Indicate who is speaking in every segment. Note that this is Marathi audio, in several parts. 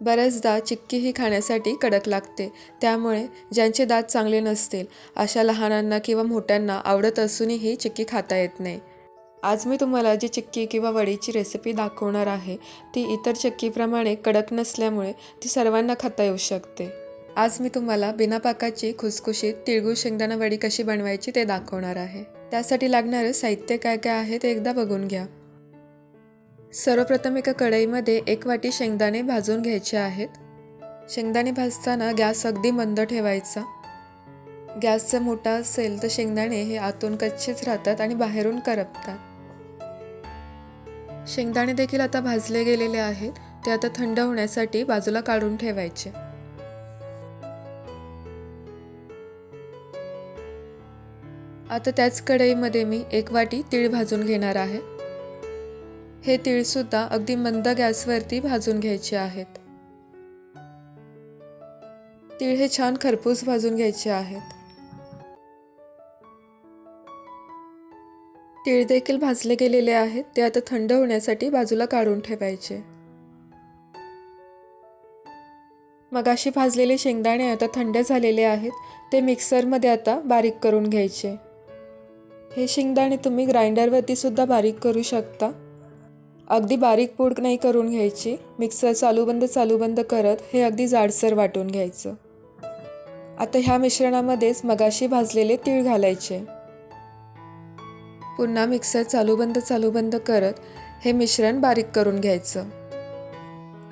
Speaker 1: बऱ्याचदा चिक्की ही खाण्यासाठी कडक लागते. त्यामुळे ज्यांचे दात चांगले नसतील अशा लहानांना किंवा मोठ्यांना आवडत असूनही चिक्की खाता येत नाही. आज मी तुम्हाला जी चिक्की किंवा वडीची रेसिपी दाखवणार आहे ती इतर चिक्कीप्रमाणे कडक नसल्यामुळे ती सर्वांना खाता येऊ शकते. आज मी तुम्हाला बिना पाकाची खुसखुशीत तिळगुळ शेंगदाणा वडी कशी बनवायची ते दाखवणार आहे. त्यासाठी लागणारं साहित्य काय काय आहे ते एकदा बघून घ्या. सर्वप्रथम एका कढईमध्ये एक वाटी शेंगदाणे भाजून घ्यायचे आहेत. शेंगदाणे भाजताना गॅस अगदी मंद ठेवायचा. गॅस जर मोठा असेल तर शेंगदाणे हे आतून कच्चेच राहतात आणि बाहेरून करपतात. शेंगदाणे देखील आता भाजले गेलेले आहेत. ते आता थंड होण्यासाठी बाजूला काढून ठेवायचे. आता त्याच कढईमध्ये मी एक वाटी तीळ भाजून घेणार आहे. हे तीळसुद्धा अगदी मंद गॅसवरती भाजून घ्यायचे आहेत. तीळ हे छान खरपूस भाजून घ्यायचे आहेत. तीळ देखील भाजले गेलेले आहेत ते आता थंड होण्यासाठी बाजूला काढून ठेवायचे. मगाशी भाजलेले शेंगदाणे आता थंड झालेले आहेत ते मिक्सरमध्ये आता बारीक करून घ्यायचे. हे शेंगदाणे तुम्ही ग्राइंडरवरती सुद्धा बारीक करू शकता. अगदी बारीक पूड नाही करून घ्यायची. मिक्सर चालू बंद चालू बंद करत हे अगदी जाडसर वाटून घ्यायचं. आता ह्या मिश्रणामध्येच मगाशी भाजलेले तीळ घालायचे. पुन्हा मिक्सर चालू बंद चालू बंद करत हे मिश्रण बारीक करून घ्यायचं.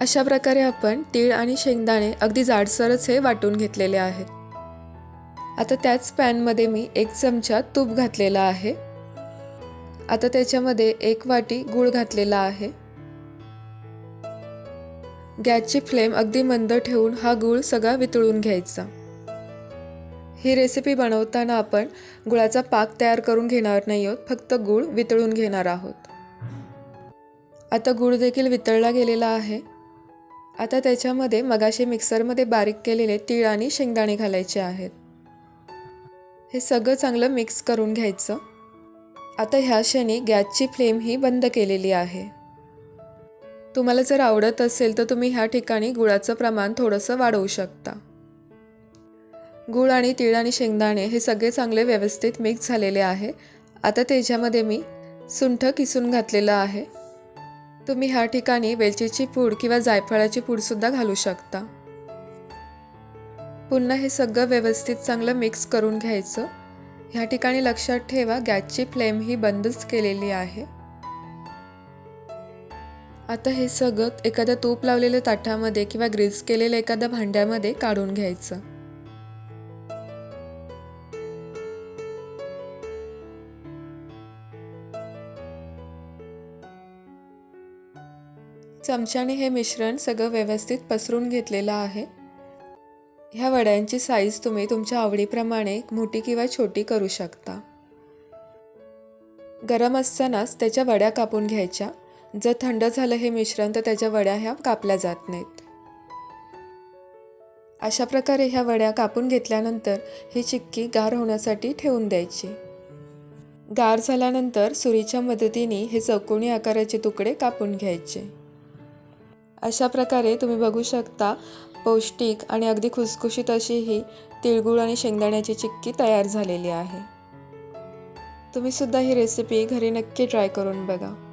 Speaker 1: अशा प्रकारे आपण तीळ आणि शेंगदाणे अगदी जाडसरच हे वाटून घेतलेले आहेत. आता त्याच पॅनमध्ये मी एक चमचा तूप घातलेला आहे. आता त्याच्यामध्ये एक वाटी गूळ घातलेला आहे. गॅसची फ्लेम अगदी मंद ठेवून हा गूळ सगळा वितळून घ्यायचा. ही रेसिपी बनवताना आपण गुळाचा पाक तयार करून घेणार नाही आहोत फक्त गूळ वितळून घेणार आहोत. आता गूळ देखील वितळला गेलेला आहे. आता त्याच्यामध्ये मगाशी मिक्सरमध्ये बारीक केलेले तीळ आणि शेंगदाणे घालायचे आहेत. हे सगळं चांगलं मिक्स करून घ्यायचं. आता ह्या क्षणी गॅसची फ्लेम ही बंद केलेली आहे. तुम्हाला जर आवडत असेल तर तुम्ही ह्या ठिकाणी गुळाचं प्रमाण थोडंसं वाढवू शकता. गूळ आणि तीळ आणि शेंगदाणे हे सगळे चांगले व्यवस्थित मिक्स झालेले आहे. आता त्याच्यामध्ये मी सुंठ किसून घातलेलं आहे. तुम्ही ह्या ठिकाणी वेलचीची पूड किंवा जायफळाची पूडसुद्धा घालू शकता. पुन्हा हे सगळं व्यवस्थित चांगलं मिक्स करून घ्यायचं. ह्या ठिकाणी लक्षात ठेवा गॅसची फ्लेम ही बंदच केलेली आहे. आता हे सगळं एखाद्या तूप लावलेल्या ताटामध्ये किंवा ग्रीस केलेल्या एखाद्या भांड्यामध्ये काढून घ्यायचं. चमच्याने हे मिश्रण सगळं व्यवस्थित पसरून घेतलेलं आहे. ह्या वड्यांची साईज तुम्ही तुमच्या आवडीप्रमाणे मोठी किंवा छोटी करू शकता. गरम असतानाच त्याच्या वड्या कापून घ्यायच्या. जर थंड झालं हे मिश्रण तर त्याच्या वड्या ह्या कापल्या जात नाहीत. अशा प्रकारे ह्या वड्या कापून घेतल्यानंतर ही चिक्की गार होण्यासाठी ठेवून द्यायची. गार झाल्यानंतर सुरीच्या मदतीने हे चौकोनी आकाराचे तुकडे कापून घ्यायचे. अशा प्रकारे तुम्ही बघू शकता पौष्टिक आणि अगदी खुसखुशीत अशी ही तिळगुळ आणि शेंगदाण्याची चिक्की तयार झालेली आहे. तुम्ही सुद्धा ही रेसिपी घरी नक्की ट्राय करून बघा.